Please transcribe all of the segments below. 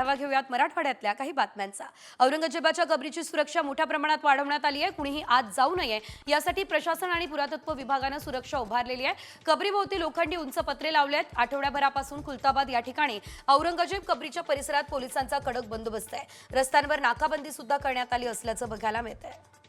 आढावा घेऊयात मराठवाड्यातल्या काही बातम्यांचा. औरंगजेबाच्या कबरीची सुरक्षा मोठ्या प्रमाणात वाढवण्यात आली आहे. कुणीही आत जाऊ नये. यासाठी प्रशासन आणि पुरातत्व विभागानं सुरक्षा उभारलेली आहे. कबरीभोवती लोखंडी उंच पत्रे लावले आहेत. आठवड्याभरापासून खुलताबाद या ठिकाणी औरंगजेब कबरीच्या परिसरात पोलिसांचा कडक बंदोबस्त आहे. रस्त्यांवर नाकाबंदी सुद्धा करण्यात आली असल्याचं बघायला मिळत आहे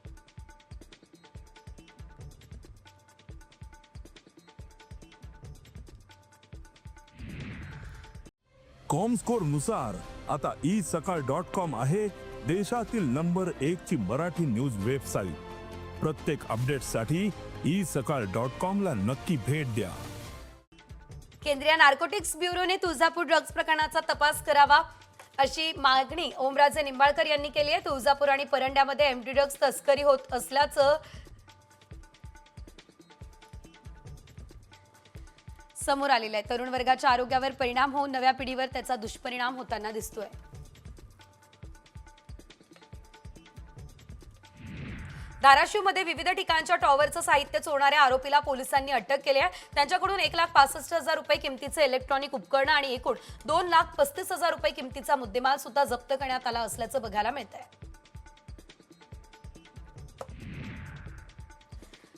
कॉमस्कोरनुसार आता ई सकाळ डॉट कॉम आहे देशातील नंबर एक ची मराठी न्यूज वेबसाईट प्रत्येक अपडेटसाठी ई सकाळ डॉट कॉम ला नक्की भेट द्या. केंद्रीय नार्कोटिक्स ब्युरोने तुळजापूर ड्रग्ज प्रकरणाचा तपास करावा अशी मागणी ओमराजे निंबाळकर यांनी केली आहे. तुळजापूर आणि परंड्यामध्ये एमडी ड्रग्ज तस्करी होत असल्याचं समोर आलेलं आहे. तरुण वर्गाच्या आरोग्यावर परिणाम होऊन नव्या पिढीवर त्याचा दुष्परिणाम होताना दिसतोय. धाराशिवमध्ये विविध ठिकाणच्या टॉवरचं साहित्य चोरणाऱ्या आरोपीला पोलिसांनी अटक केली आहे. त्यांच्याकडून एक लाख पासष्ट हजार रुपये किमतीचे इलेक्ट्रॉनिक उपकरणं आणि एकूण दोन लाख पस्तीस हजार रुपये किमतीचा मुद्देमाल सुद्धा जप्त करण्यात आला असल्याचं बघायला मिळत आहे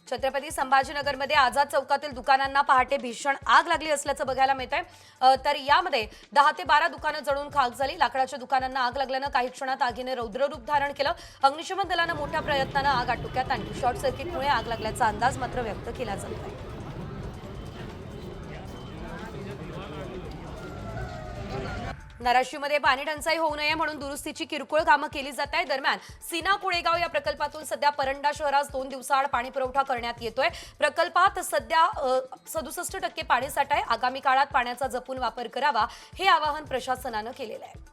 छत्रपती संभाजीनगरमध्ये आझाद चौकातील दुकानांना पहाटे भीषण आग लागली असल्याचं बघायला मिळत आहे तर यामध्ये दहा ते बारा दुकानं जळून खाक झाली. लाकडाच्या दुकानांना आग लागल्यानं काही क्षणात आगीने रौद्ररूप धारण केलं. अग्निशमन दलानं मोठ्या प्रयत्नानं आग आटोक्यात आणली. शॉर्ट सर्किटमुळे आग लागल्याचा अंदाज मात्र व्यक्त केला जात आहे धाराशिवमध्ये पाणी टंचाई होऊ नये म्हणून दुरुस्तीची किरकोळ कामं केली जात आहे दरम्यान सीना कुळेगाव या प्रकल्पातून सध्या परंडा शहरास दोन दिवसाआड पाणी पुरवठा करण्यात येतोय. प्रकल्पात सध्या सदुसष्ट टक्के पाणीसाठा आहे. आगामी काळात पाण्याचा जपून वापर करावा हे आवाहन प्रशासनानं केलेलं आहे.